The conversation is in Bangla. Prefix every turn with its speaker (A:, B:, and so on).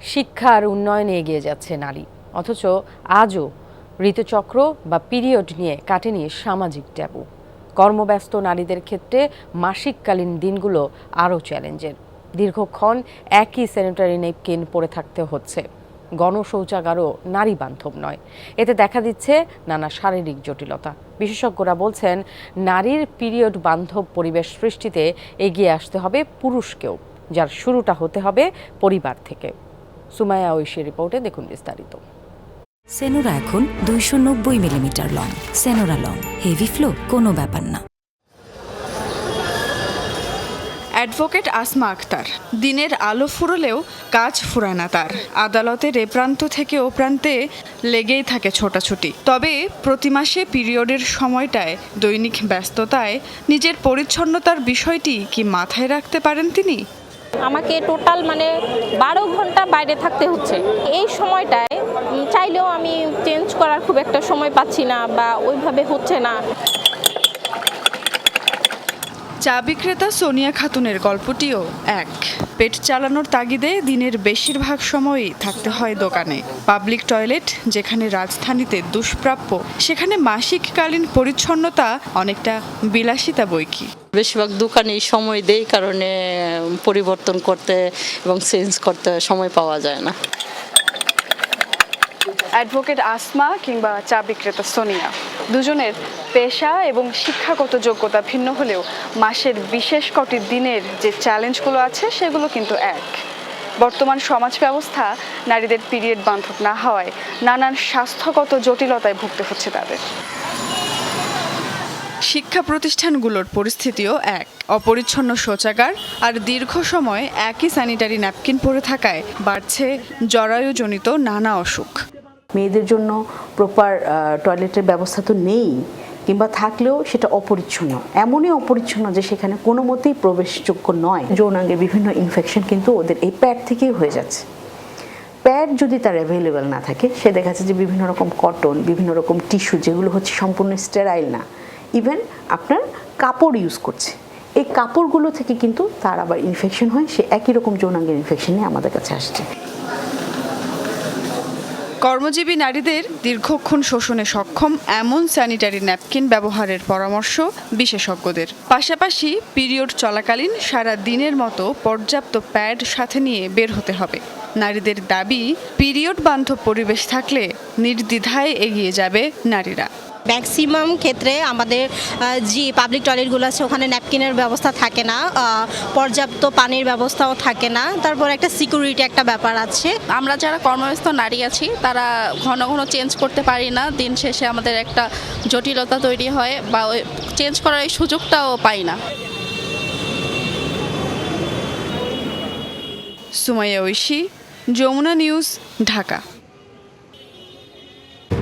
A: শিক্ষা আর উন্নয়নে এগিয়ে যাচ্ছে নারী। অথচ আজও ঋতুচক্র বা পিরিয়ড নিয়ে কাটেনি সামাজিক ট্যাবু। কর্মব্যস্ত নারীদের ক্ষেত্রে মাসিককালীন দিনগুলো আরও চ্যালেঞ্জের। দীর্ঘক্ষণ একই স্যানিটারি নেপকিন পরে থাকতে হচ্ছে। গণশৌচাগারও নারী বান্ধব নয়। এতে দেখা দিচ্ছে নানা শারীরিক জটিলতা। বিশেষজ্ঞরা বলছেন, নারীর পিরিয়ড বান্ধব পরিবেশ সৃষ্টিতে এগিয়ে আসতে হবে পুরুষকেও, যার শুরুটা হতে হবে পরিবার থেকে। সুমায়া ঐশীর রিপোর্টে দেখুন বিস্তারিত।
B: সেনোরা এখন দুইশো নব্বই millimetre long Senora long heavy flow কোনো ব্যাপার না।
C: অ্যাডভোকেট আসমা আক্তার দিনের আলো ফুরলেও কাজ ফুরায় না তার। আদালতের এ প্রান্ত থেকে ও প্রান্তে লেগেই থাকে ছোটাছুটি। তবে প্রতি মাসে পিরিয়ডের সময়টায় দৈনিক ব্যস্ততায় নিজের পরিচ্ছন্নতার বিষয়টি কি মাথায় রাখতে পারেন তিনি?
D: আমাকে টোটাল মানে বারো ঘণ্টা বাইরে থাকতে হচ্ছে। এই সময়টায় চাইলেও আমি চেঞ্জ করার খুব একটা সময় পাচ্ছি না বা ওইভাবে হচ্ছে না।
C: চা বিক্রেতা সোনিয়া খাতুনের গল্পটিও এক। পেট চালানোর তাগিদে দিনের বেশিরভাগ সময়ই থাকতে হয় দোকানে। পাবলিক টয়লেট, যেখানে রাজধানীতে দুষ্প্রাপ্য, সেখানে মাসিককালীন পরিচ্ছন্নতা অনেকটা বিলাসিতা বইকি
E: বেশিরভাগ দোকানেই সময় দেই, কারণে পরিবর্তন করতে এবং চেঞ্জ করতে সময় পাওয়া যায় না।
C: অ্যাডভোকেট আসমা কিংবা চা বিক্রেতা সোনিয়া, দুজনের পেশা এবং শিক্ষাগত যোগ্যতা ভিন্ন হলেও মাসের বিশেষ কটি দিনের যে চ্যালেঞ্জগুলো আছে, সেগুলো কিন্তু এক। বর্তমান সমাজ ব্যবস্থা নারীদের পিরিয়ড বান্ধব না হওয়ায় নানান স্বাস্থ্যগত জটিলতায় ভুগতে হচ্ছে তাদের। শিক্ষা প্রতিষ্ঠানগুলোর পরিস্থিতিও এক। অপরিচ্ছন্ন শৌচাগার আর দীর্ঘ সময় একই স্যানিটারি ন্যাপকিন পরে থাকায় বাড়ছে জরায়ুজনিত নানা অসুখ।
F: মেয়েদের জন্য প্রপার টয়লেটের ব্যবস্থা তো নেই, কিংবা থাকলেও সেটা অপরিচ্ছন্ন। এমনই অপরিচ্ছন্ন যে সেখানে কোনো মতেই প্রবেশযোগ্য নয়। যৌনাঙ্গের বিভিন্ন ইনফেকশন কিন্তু ওদের এই প্যাড থেকেই হয়ে যাচ্ছে। প্যাড যদি তার অ্যাভেলেবেল না থাকে, সে দেখা যাচ্ছে যে বিভিন্ন রকম কটন বিভিন্ন রকম টিস্যু যেগুলো হচ্ছে সম্পূর্ণ স্টেরাইল না। ইভেন আপনার কাপড় ইউজ করছে। এই কাপড়গুলো থেকে কিন্তু তার আবার ইনফেকশন হয়, সে একই রকম যৌনাঙ্গের ইনফেকশন আমাদের কাছে আসছে।
C: কর্মজীবী নারীদের দীর্ঘক্ষণ শোষণে সক্ষম এমন স্যানিটারি ন্যাপকিন ব্যবহারের পরামর্শ বিশেষজ্ঞদের। পাশাপাশি পিরিয়ড চলাকালীন সারা দিনের মতো পর্যাপ্ত প্যাড সাথে নিয়ে বের হতে হবে। নারীদের দাবি পিরিয়ড বান্ধব পরিবেশ থাকলে নির্দ্বিধায় এগিয়ে যাবে নারীরা।
G: ম্যাক্সিমাম ক্ষেত্রে আমাদের যে পাবলিক টয়লেটগুলো আছে ওখানে ন্যাপকিনের ব্যবস্থা থাকে না পর্যাপ্ত পানির ব্যবস্থাও থাকে না। তারপর একটা সিকিউরিটি একটা ব্যাপার আছে।
H: আমরা যারা কর্মব্যস্ত নারী আছি তারা ঘন ঘন চেঞ্জ করতে পারি না। দিন শেষে আমাদের একটা জটিলতা তৈরি হয় বা ওই চেঞ্জ করার এই সুযোগটাও পাই না।
C: সুমাইয়া ঐশী যমুনা নিউজ ঢাকা।